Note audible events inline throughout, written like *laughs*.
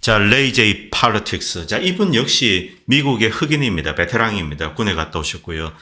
자, 레이 제이 팔러틱스. 자, 이분 역시 미국의 흑인입니다. 베테랑입니다. 군에 갔다 오셨고요.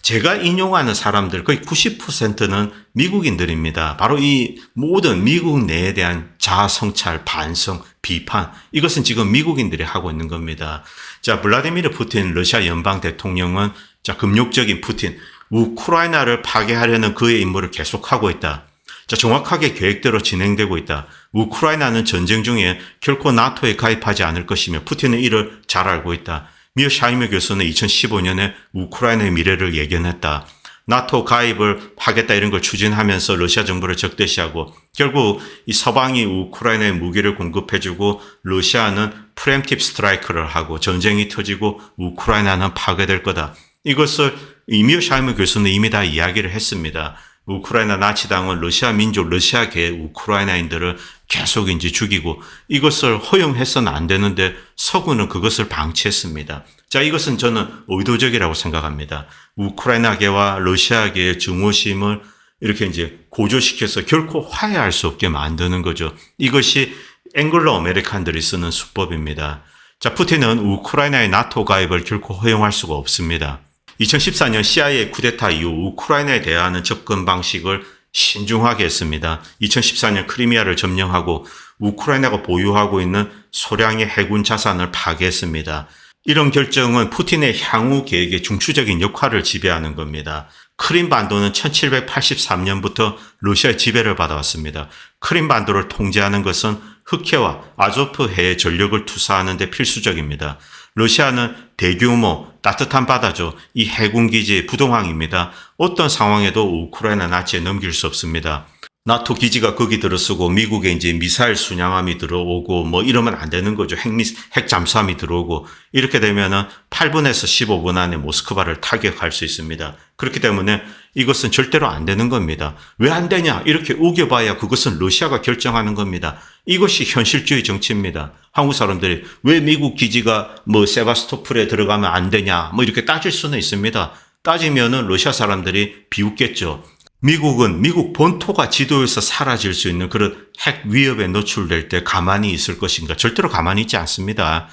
제가 인용하는 사람들 거의 90%는 미국인들입니다. 바로 이 모든 미국 내에 대한 자성찰, 반성, 비판 이것은 지금 미국인들이 하고 있는 겁니다. 자, 블라디미르 푸틴 러시아 연방 대통령은 자, 금욕적인 푸틴 우크라이나를 파괴하려는 그의 임무를 계속하고 있다. 자, 정확하게 계획대로 진행되고 있다. 우크라이나는 전쟁 중에 결코 나토에 가입하지 않을 것이며 푸틴은 이를 잘 알고 있다. 미어 샤이메 교수는 2015년에 우크라이나의 미래를 예견했다. 나토 가입을 하겠다 이런 걸 추진하면서 러시아 정부를 적대시하고 결국 이 서방이 우크라이나에 무기를 공급해주고 러시아는 프렘팁 스트라이크를 하고 전쟁이 터지고 우크라이나는 파괴될 거다. 이것을 이미어 샤이메 교수는 이미 다 이야기를 했습니다. 우크라이나 나치당은 러시아 민족, 러시아계 우크라이나인들을 계속 이제 죽이고 이것을 허용해서는 안 되는데 서구는 그것을 방치했습니다. 자, 이것은 저는 의도적이라고 생각합니다. 우크라이나계와 러시아계의 증오심을 이렇게 이제 고조시켜서 결코 화해할 수 없게 만드는 거죠. 이것이 앵글로 아메리칸들이 쓰는 수법입니다. 자, 푸틴은 우크라이나의 나토 가입을 결코 허용할 수가 없습니다. 2014년 CIA 쿠데타 이후 우크라이나에 대하는 접근 방식을 신중하게 했습니다. 2014년 크리미아를 점령하고 우크라이나가 보유하고 있는 소량의 해군 자산을 파괴했습니다. 이런 결정은 푸틴의 향후 계획의 중추적인 역할을 지배하는 겁니다. 크림 반도는 1783년부터 러시아의 지배를 받아왔습니다. 크림 반도를 통제하는 것은 흑해와 아조프해에 전력을 투사하는 데 필수적입니다. 러시아는 대규모 따뜻한 바다죠. 이 해군 기지의 부동항입니다. 어떤 상황에도 우크라이나 나치에 넘길 수 없습니다. 나토 기지가 거기 들어서고 미국에 이제 미사일 순양함이 들어오고 뭐 이러면 안 되는 거죠. 핵미, 핵 잠수함이 들어오고 이렇게 되면은 8분에서 15분 안에 모스크바를 타격할 수 있습니다. 그렇기 때문에 이것은 절대로 안 되는 겁니다. 왜 안 되냐? 이렇게 우겨봐야 그것은 러시아가 결정하는 겁니다. 이것이 현실주의 정치입니다. 한국 사람들이 왜 미국 기지가 뭐 세바스토폴에 들어가면 안 되냐? 뭐 이렇게 따질 수는 있습니다. 따지면은 러시아 사람들이 비웃겠죠. 미국은 미국 본토가 지도에서 사라질 수 있는 그런 핵 위협에 노출될 때 가만히 있을 것인가? 절대로 가만히 있지 않습니다.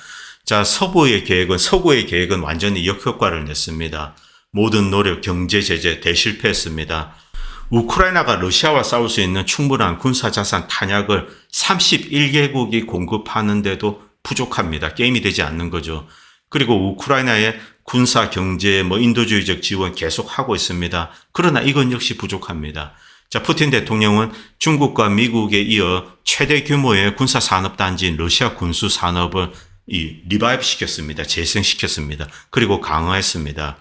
자, 서부의 계획은, 서구의 계획은 완전히 역효과를 냈습니다. 모든 노력, 경제 제재 대실패했습니다. 우크라이나가 러시아와 싸울 수 있는 충분한 군사자산 탄약을 31개국이 공급하는데도 부족합니다. 게임이 되지 않는 거죠. 그리고 우크라이나의 군사, 경제, 뭐 인도주의적 지원 계속 하고 있습니다. 그러나 이건 역시 부족합니다. 자, 푸틴 대통령은 중국과 미국에 이어 최대 규모의 군사 산업 단지인 러시아 군수 산업을 이 리바이브 시켰습니다. 재생시켰습니다. 그리고 강화했습니다.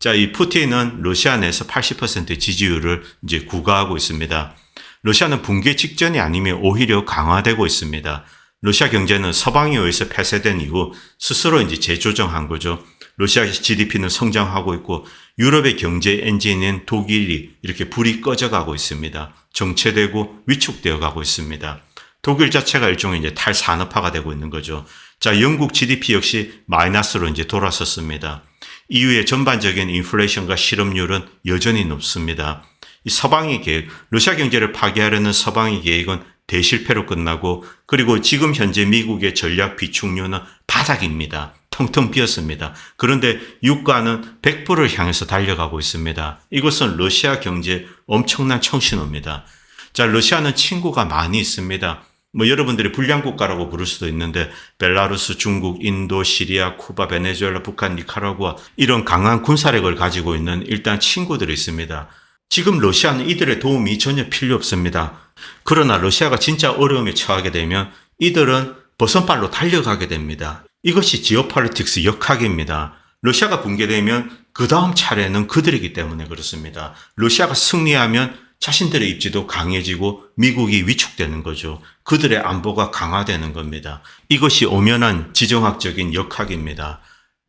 자, 이 푸틴은 러시아 내에서 80% 지지율을 이제 구가하고 있습니다. 러시아는 붕괴 직전이 아니면 오히려 강화되고 있습니다. 러시아 경제는 서방에 의해서 폐쇄된 이후 스스로 이제 재조정한 거죠. 러시아 GDP는 성장하고 있고 유럽의 경제 엔진인 독일이 이렇게 불이 꺼져가고 있습니다. 정체되고 위축되어 가고 있습니다. 독일 자체가 일종의 이제 탈산업화가 되고 있는 거죠. 자, 영국 GDP 역시 마이너스로 이제 돌아섰습니다. 이후에 전반적인 인플레이션과 실업률은 여전히 높습니다. 이 서방의 계획, 러시아 경제를 파괴하려는 서방의 계획은 대실패로 끝나고 그리고 지금 현재 미국의 전략 비축률은 바닥입니다. 텅텅 비었습니다. 그런데 유가는 100%를 향해서 달려가고 있습니다. 이것은 러시아 경제 엄청난 청신호입니다. 자, 러시아는 친구가 많이 있습니다. 뭐 여러분들이 불량 국가라고 부를 수도 있는데 벨라루스, 중국, 인도, 시리아, 쿠바, 베네수엘라, 북한, 니카라구아 이런 강한 군사력을 가지고 있는 일단 친구들이 있습니다. 지금 러시아는 이들의 도움이 전혀 필요 없습니다. 그러나 러시아가 진짜 어려움에 처하게 되면 이들은 버선발로 달려가게 됩니다. 이것이 지오폴리틱스 역학입니다. 러시아가 붕괴되면 그 다음 차례는 그들이기 때문에 그렇습니다. 러시아가 승리하면 자신들의 입지도 강해지고 미국이 위축되는 거죠. 그들의 안보가 강화되는 겁니다. 이것이 오면한 지정학적인 역학입니다.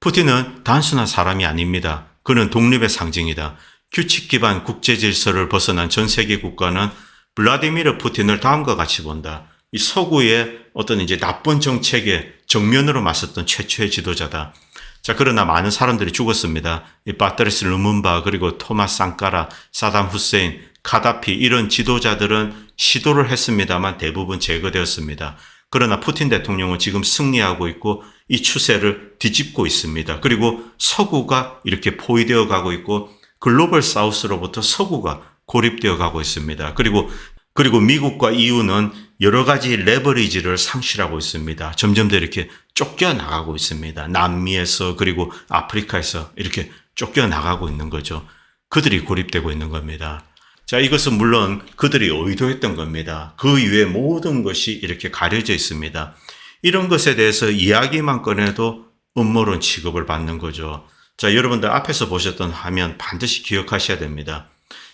푸틴은 단순한 사람이 아닙니다. 그는 독립의 상징이다. 규칙 기반 국제 질서를 벗어난 전 세계 국가는 블라디미르 푸틴을 다음과 같이 본다. 이 서구의 어떤 이제 나쁜 정책에 정면으로 맞섰던 최초의 지도자다. 자, 그러나 많은 사람들이 죽었습니다. 이 바트레스 루문바, 그리고 토마스 상카라, 사담 후세인, 카다피, 이런 지도자들은 시도를 했습니다만 대부분 제거되었습니다. 그러나 푸틴 대통령은 지금 승리하고 있고 이 추세를 뒤집고 있습니다. 그리고 서구가 이렇게 포위되어 가고 있고 글로벌 사우스로부터 서구가 고립되어 가고 있습니다. 그리고 그리고 미국과 EU는 여러 가지 레버리지를 상실하고 있습니다. 점점 더 이렇게 쫓겨 나가고 있습니다. 남미에서 그리고 아프리카에서 이렇게 쫓겨 나가고 있는 거죠. 그들이 고립되고 있는 겁니다. 자, 이것은 물론 그들이 의도했던 겁니다. 그 이외의 모든 것이 이렇게 가려져 있습니다. 이런 것에 대해서 이야기만 꺼내도 음모론 취급을 받는 거죠. 자, 여러분들 앞에서 보셨던 화면 반드시 기억하셔야 됩니다.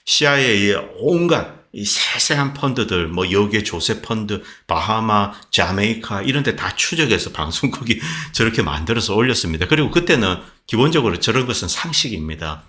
CIA의 온갖 이 세세한 펀드들, 뭐 여기에 조세 펀드, 바하마, 자메이카 이런 데 다 추적해서 *laughs* 방송국이 저렇게 만들어서 올렸습니다. 그리고 그때는 기본적으로 저런 것은 상식입니다.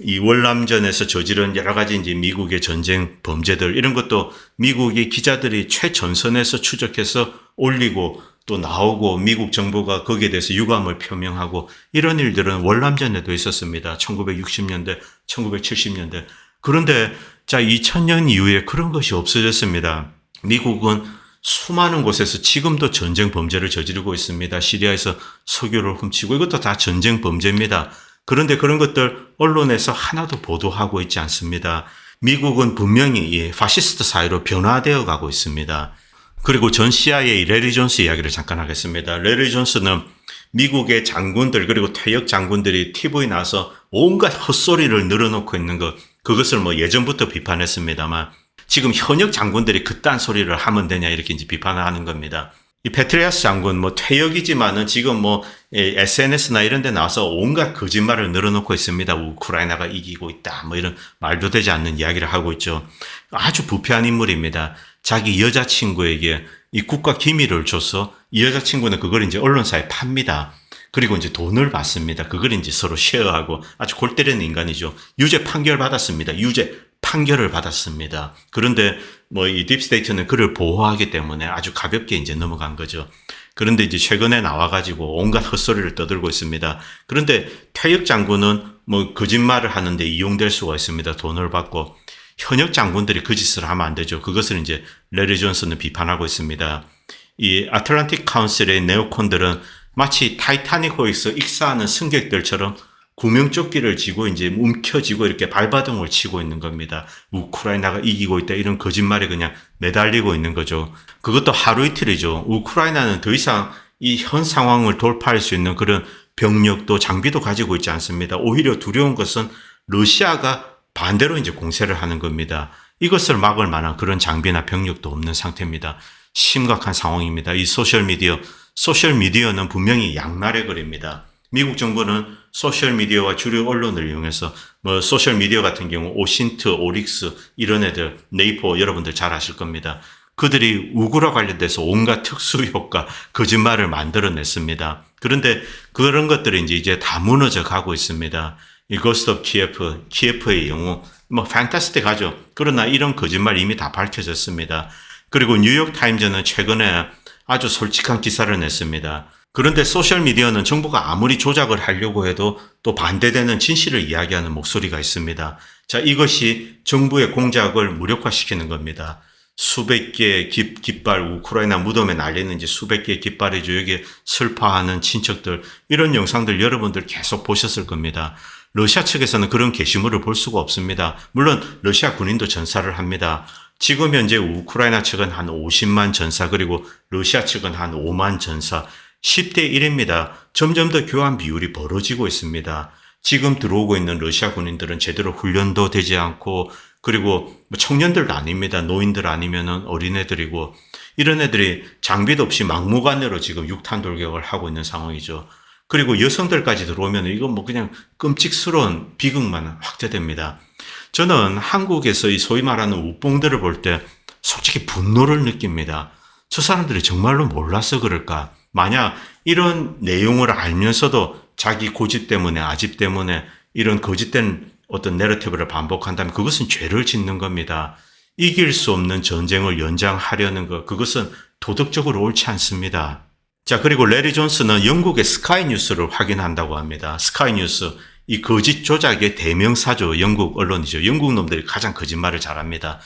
이 월남전에서 저지른 여러 가지 이제 미국의 전쟁 범죄들 이런 것도 미국의 기자들이 최전선에서 추적해서 올리고 또 나오고 미국 정부가 거기에 대해서 유감을 표명하고 이런 일들은 월남전에도 있었습니다. 1960년대, 1970년대. 그런데 자 2000년 이후에 그런 것이 없어졌습니다. 미국은 수많은 곳에서 지금도 전쟁 범죄를 저지르고 있습니다. 시리아에서 석유를 훔치고 이것도 다 전쟁 범죄입니다. 그런데 그런 것들 언론에서 하나도 보도하고 있지 않습니다. 미국은 분명히 이 파시스트 사회로 변화되어 가고 있습니다. 그리고 전 CIA 레리 존스 이야기를 잠깐 하겠습니다. 레리 존스는 미국의 장군들 그리고 퇴역 장군들이 TV에 나서 온갖 헛소리를 늘어놓고 있는 것 그것을 뭐 예전부터 비판했습니다만 지금 현역 장군들이 그딴 소리를 하면 되냐 이렇게 이제 비판을 하는 겁니다. 이 페트리아스 장군 뭐 퇴역이지만은 지금 뭐 SNS나 이런 데 나와서 온갖 거짓말을 늘어놓고 있습니다. 우크라이나가 이기고 있다. 뭐 이런 말도 되지 않는 이야기를 하고 있죠. 아주 부패한 인물입니다. 자기 여자친구에게 이 국가 기밀을 줘서 이 여자친구는 그걸 이제 언론사에 팝니다. 그리고 이제 돈을 받습니다. 그걸 이제 서로 쉐어하고 아주 골 때리는 인간이죠. 유죄 판결 받았습니다. 유죄 판결을 받았습니다. 그런데 뭐 이 딥스테이트는 그를 보호하기 때문에 아주 가볍게 이제 넘어간 거죠. 그런데 이제 최근에 나와가지고 온갖 헛소리를 떠들고 있습니다. 그런데 퇴역 장군은 뭐 거짓말을 하는데 이용될 수가 있습니다. 돈을 받고 현역 장군들이 그 짓을 하면 안 되죠. 그것을 이제 레리 존슨은 비판하고 있습니다. 이 아틀란틱 카운슬의 네오콘들은 마치 타이타닉호에서 익사하는 승객들처럼 구명조끼를 쥐고 이제 움켜쥐고 이렇게 발바둥을 치고 있는 겁니다. 우크라이나가 이기고 있다 이런 거짓말에 그냥 매달리고 있는 거죠. 그것도 하루 이틀이죠. 우크라이나는 더 이상 이 현 상황을 돌파할 수 있는 그런 병력도 장비도 가지고 있지 않습니다. 오히려 두려운 것은 러시아가 반대로 이제 공세를 하는 겁니다. 이것을 막을 만한 그런 장비나 병력도 없는 상태입니다. 심각한 상황입니다. 이 소셜미디어, 소셜미디어는 분명히 양날의 거리입니다. 미국 정부는 소셜미디어와 주류 언론을 이용해서 뭐 소셜미디어 같은 경우 오신트, 오릭스 이런 애들 네이버 여러분들 잘 아실 겁니다. 그들이 우구라 관련돼서 온갖 특수 효과, 거짓말을 만들어냈습니다. 그런데 그런 것들이 이제 다 무너져 가고 있습니다. 이 고스트 오브 키예프, 키예프의 영웅, 뭐 판타스틱하죠. 그러나 이런 거짓말 이미 다 밝혀졌습니다. 그리고 뉴욕 타임즈는 최근에 아주 솔직한 기사를 냈습니다. 그런데 소셜미디어는 정부가 아무리 조작을 하려고 해도 또 반대되는 진실을 이야기하는 목소리가 있습니다. 자, 이것이 정부의 공작을 무력화시키는 겁니다. 수백 개의 깃, 깃발, 우크라이나 무덤에 날리는 이제 수백 개의 깃발이죠. 여기에 슬퍼하는 친척들, 이런 영상들 여러분들 계속 보셨을 겁니다. 러시아 측에서는 그런 게시물을 볼 수가 없습니다. 물론 러시아 군인도 전사를 합니다. 지금 현재 우크라이나 측은 한 50만 전사 그리고 러시아 측은 한 5만 전사 10대 1입니다. 점점 더 교환 비율이 벌어지고 있습니다. 지금 들어오고 있는 러시아 군인들은 제대로 훈련도 되지 않고 그리고 뭐 청년들도 아닙니다. 노인들 아니면은 어린애들이고 이런 애들이 장비도 없이 막무가내로 지금 육탄 돌격을 하고 있는 상황이죠. 그리고 여성들까지 들어오면 이건 뭐 그냥 끔찍스러운 비극만 확대됩니다. 저는 한국에서 이 소위 말하는 우뽕들을 볼 때 솔직히 분노를 느낍니다. 저 사람들이 정말로 몰라서 그럴까? 만약 이런 내용을 알면서도 자기 고집 때문에 아집 때문에 이런 거짓된 어떤 내러티브를 반복한다면 그것은 죄를 짓는 겁니다. 이길 수 없는 전쟁을 연장하려는 것, 그것은 도덕적으로 옳지 않습니다. 자, 그리고 레리 존스는 영국의 스카이 뉴스를 확인한다고 합니다. 스카이 뉴스, 이 거짓 조작의 대명사죠. 영국 언론이죠. 영국 놈들이 가장 거짓말을 잘합니다.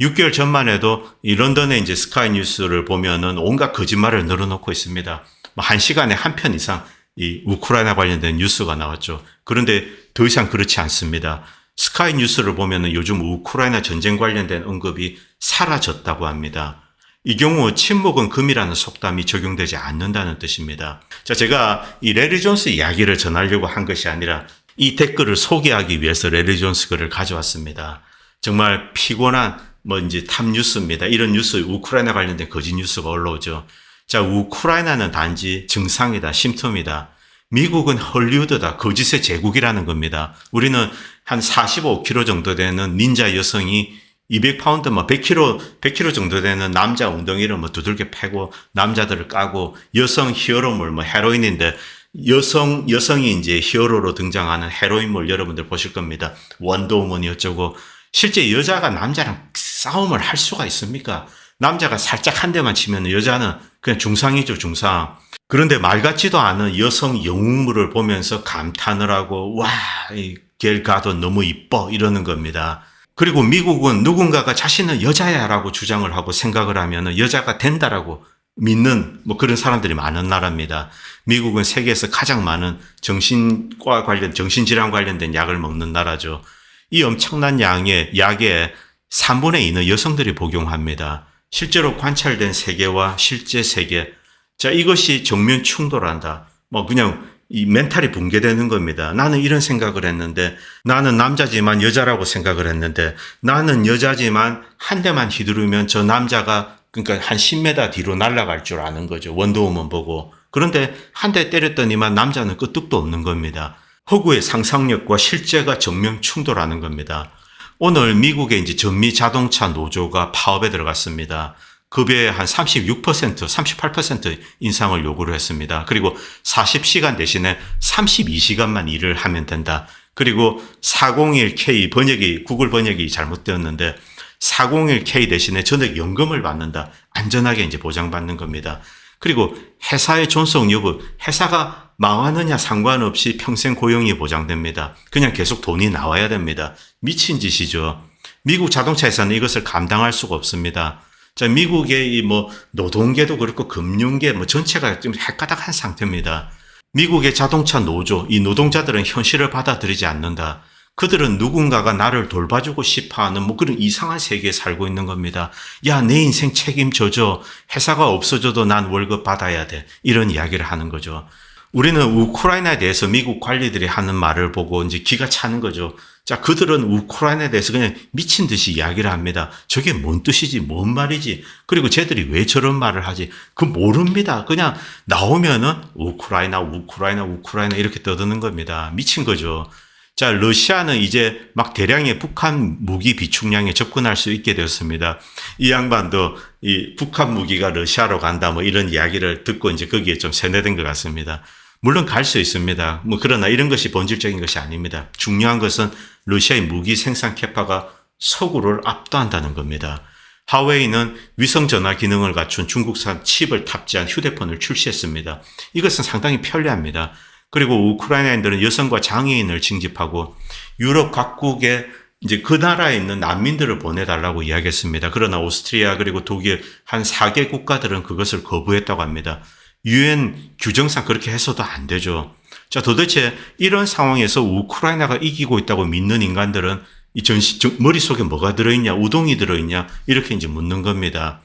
6개월 전만 해도 이 런던의 이제 스카이 뉴스를 보면은 온갖 거짓말을 늘어놓고 있습니다. 뭐한 시간에 한 편 이상 이 우크라이나 관련된 뉴스가 나왔죠. 그런데 더 이상 그렇지 않습니다. 스카이 뉴스를 보면은 요즘 우크라이나 전쟁 관련된 언급이 사라졌다고 합니다. 이 경우 침묵은 금이라는 속담이 적용되지 않는다는 뜻입니다. 자, 제가 이 레리 존스 이야기를 전하려고 한 것이 아니라 이 댓글을 소개하기 위해서 레리 존스 글을 가져왔습니다. 정말 피곤한 뭐 이제 탑 뉴스입니다. 이런 뉴스 우크라이나 관련된 거짓 뉴스가 올라오죠. 자, 우크라이나는 단지 증상이다, 심텀이다. 미국은 헐리우드다, 거짓의 제국이라는 겁니다. 우리는 한 45kg 정도 되는 닌자 여성이 200파운드, 뭐 100kg, 100kg 정도 되는 남자 엉덩이를 뭐 두들겨 패고 남자들을 까고 여성 히어로물, 뭐 헤로인인데 여성, 여성이 이제 히어로로 등장하는 헤로인물 여러분들 보실 겁니다. 원더우먼이 어쩌고. 실제 여자가 남자랑 싸움을 할 수가 있습니까? 남자가 살짝 한 대만 치면 여자는 그냥 중상이죠, 중상. 그런데 말 같지도 않은 여성 영웅물을 보면서 감탄을 하고, 와, 이겔 가도 너무 이뻐, 이러는 겁니다. 그리고 미국은 누군가가 자신은 여자야라고 주장을 하고 생각을 하면 여자가 된다라고 믿는 뭐 그런 사람들이 많은 나라입니다. 미국은 세계에서 가장 많은 정신과 관련, 정신질환 관련된 약을 먹는 나라죠. 이 엄청난 양의 약의 3분의 2는 여성들이 복용합니다. 실제로 관찰된 세계와 실제 세계. 자, 이것이 정면 충돌한다. 뭐 그냥 이 멘탈이 붕괴되는 겁니다. 나는 이런 생각을 했는데 나는 남자지만 여자라고 생각을 했는데 나는 여자지만 한 대만 휘두르면 저 남자가 그러니까 한 10m 뒤로 날아갈 줄 아는 거죠. 원더우먼 보고. 그런데 한 대 때렸더니만 남자는 끄떡도 없는 겁니다. 허구의 상상력과 실제가 정면 충돌하는 겁니다. 오늘 미국의 이제 전미 자동차 노조가 파업에 들어갔습니다. 급여의 한 36%, 38% 인상을 요구를 했습니다. 그리고 40시간 대신에 32시간만 일을 하면 된다. 그리고 401K 번역이, 구글 번역이 잘못되었는데 401K 대신에 전액 연금을 받는다. 안전하게 이제 보장받는 겁니다. 그리고 회사의 존속 여부, 회사가 망하느냐 상관없이 평생 고용이 보장됩니다. 그냥 계속 돈이 나와야 됩니다. 미친 짓이죠. 미국 자동차 회사는 이것을 감당할 수가 없습니다. 자, 미국의 이 뭐 노동계도 그렇고 금융계 뭐 전체가 좀 헷가닥한 상태입니다. 미국의 자동차 노조, 이 노동자들은 현실을 받아들이지 않는다. 그들은 누군가가 나를 돌봐주고 싶어 하는 뭐 그런 이상한 세계에 살고 있는 겁니다. 야, 내 인생 책임져줘. 회사가 없어져도 난 월급 받아야 돼. 이런 이야기를 하는 거죠. 우리는 우크라이나에 대해서 미국 관리들이 하는 말을 보고 이제 기가 차는 거죠. 자, 그들은 우크라이나에 대해서 그냥 미친 듯이 이야기를 합니다. 저게 뭔 뜻이지, 뭔 말이지. 그리고 쟤들이 왜 저런 말을 하지? 그 모릅니다. 그냥 나오면은 우크라이나, 우크라이나, 우크라이나 이렇게 떠드는 겁니다. 미친 거죠. 자, 러시아는 이제 막 대량의 북한 무기 비축량에 접근할 수 있게 되었습니다. 이 양반도 이 북한 무기가 러시아로 간다 뭐 이런 이야기를 듣고 이제 거기에 좀 세뇌된 것 같습니다. 물론 갈 수 있습니다. 뭐 그러나 이런 것이 본질적인 것이 아닙니다. 중요한 것은 러시아의 무기 생산 캐파가 서구를 압도한다는 겁니다. 하웨이는 위성 전화 기능을 갖춘 중국산 칩을 탑재한 휴대폰을 출시했습니다. 이것은 상당히 편리합니다. 그리고 우크라이나인들은 여성과 장애인을 징집하고 유럽 각국에 이제 그 나라에 있는 난민들을 보내달라고 이야기했습니다. 그러나 오스트리아 그리고 독일 한 4개 국가들은 그것을 거부했다고 합니다. 유엔 규정상 그렇게 해서도 안 되죠. 자, 도대체 이런 상황에서 우크라이나가 이기고 있다고 믿는 인간들은 이 전시, 머릿속에 뭐가 들어있냐, 우동이 들어있냐, 이렇게 이제 묻는 겁니다.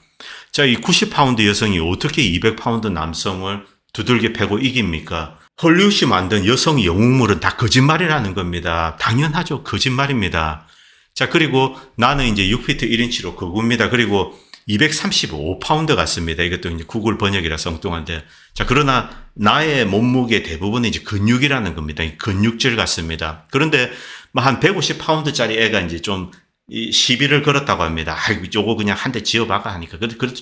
자, 이 90파운드 여성이 어떻게 200파운드 남성을 두들겨 패고 이깁니까? 헐리우드 만든 여성 영웅물은 다 거짓말이라는 겁니다. 당연하죠. 거짓말입니다. 자, 그리고 나는 이제 6피트 1인치로 거구입니다. 그리고 235파운드 같습니다. 이것도 이제 구글 번역이라 엉뚱한데. 자, 그러나 나의 몸무게 대부분은 이제 근육이라는 겁니다. 근육질 같습니다. 그런데 뭐한 150파운드짜리 애가 이제 좀 시비를 걸었다고 합니다. 아이고, 요거 그냥 한 대 지어봐가 하니까. 그래도, 그래도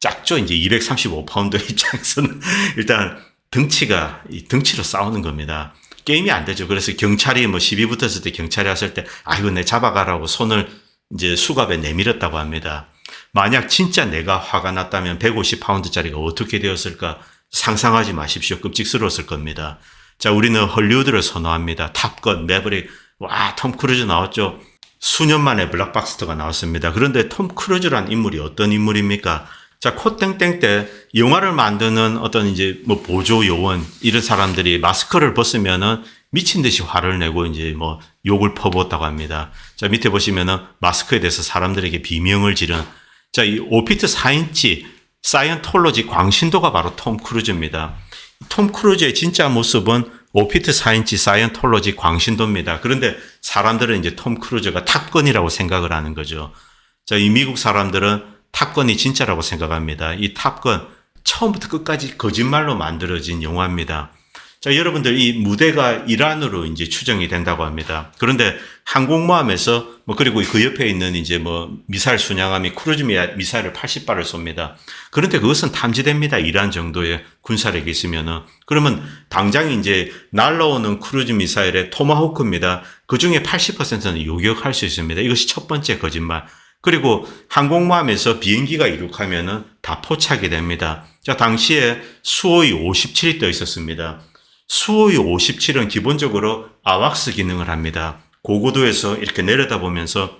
작죠. 이제 235파운드 *laughs* 입장에서는 일단 등치가, 이 등치로 싸우는 겁니다. 게임이 안 되죠. 그래서 경찰이 뭐 시비 붙었을 때 경찰이 왔을 때, 아이고, 내 잡아가라고 손을 이제 수갑에 내밀었다고 합니다. 만약 진짜 내가 화가 났다면 150파운드짜리가 어떻게 되었을까 상상하지 마십시오. 끔찍스러웠을 겁니다. 자, 우리는 헐리우드를 선호합니다. 탑건, 매브릭, 와, 톰 크루즈 나왔죠. 수년 만에 블락박스터가 나왔습니다. 그런데 톰 크루즈란 인물이 어떤 인물입니까? 자, 코땡땡 때 영화를 만드는 어떤 이제 뭐 보조 요원 이런 사람들이 마스크를 벗으면은 미친 듯이 화를 내고 이제 뭐 욕을 퍼부었다고 합니다. 자, 밑에 보시면은 마스크에 대해서 사람들에게 비명을 지른 자, 이 오피트 4인치 사이언톨로지 광신도가 바로 톰 크루즈입니다. 톰 크루즈의 진짜 모습은 오피트 4인치 사이언톨로지 광신도입니다. 그런데 사람들은 이제 톰 크루즈가 탑건이라고 생각을 하는 거죠. 자, 이 미국 사람들은 탑건이 진짜라고 생각합니다. 이 탑건 처음부터 끝까지 거짓말로 만들어진 영화입니다. 자, 여러분들 이 무대가 이란으로 이제 추정이 된다고 합니다. 그런데 항공모함에서 뭐 그리고 그 옆에 있는 이제 뭐 미사일 순양함이 크루즈 미- 미사일을 80발을 쏩니다. 그런데 그것은 탐지됩니다. 이란 정도의 군사력이 있으면은 그러면 당장 이제 날라오는 크루즈 미사일의 토마호크입니다. 그 중에 80%는 요격할 수 있습니다. 이것이 첫 번째 거짓말. 그리고 항공모함에서 비행기가 이륙하면은 다 포착이 됩니다. 자, 당시에 수호이 57이 떠 있었습니다. 수호이 57은 기본적으로 아왁스 기능을 합니다. 고고도에서 이렇게 내려다보면서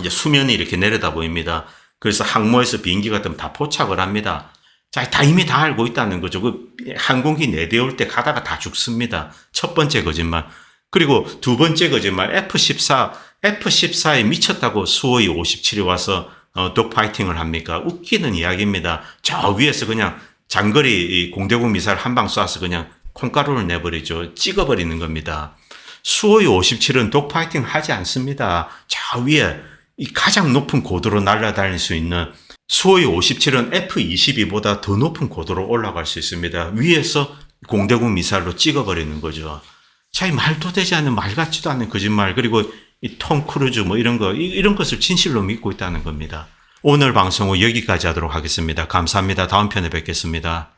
이제 수면이 이렇게 내려다 보입니다. 그래서 항모에서 비행기 같으면 다 포착을 합니다. 자, 다 이미 다 알고 있다는 거죠. 그 항공기 내려올 때 가다가 다 죽습니다. 첫 번째 거짓말. 그리고 두 번째 거짓말 F-14, F-14에 미쳤다고 수호이 57이 와서 어, 독파이팅을 합니까? 웃기는 이야기입니다. 저 위에서 그냥 장거리 이 공대공 미사일 한 방 쏴서 그냥 콩가루를 내버리죠. 찍어버리는 겁니다. 수호이 57은 독파이팅 하지 않습니다. 저 위에 이 가장 높은 고도로 날아다닐 수 있는 수호이 57은 F-22보다 더 높은 고도로 올라갈 수 있습니다. 위에서 공대공 미사일로 찍어버리는 거죠. 자, 이 말도 되지 않는 말 같지도 않은 거짓말, 그리고 이톰 크루즈 뭐 이런 거, 이- 이런 것을 진실로 믿고 있다는 겁니다. 오늘 방송은 여기까지 하도록 하겠습니다. 감사합니다. 다음 편에 뵙겠습니다.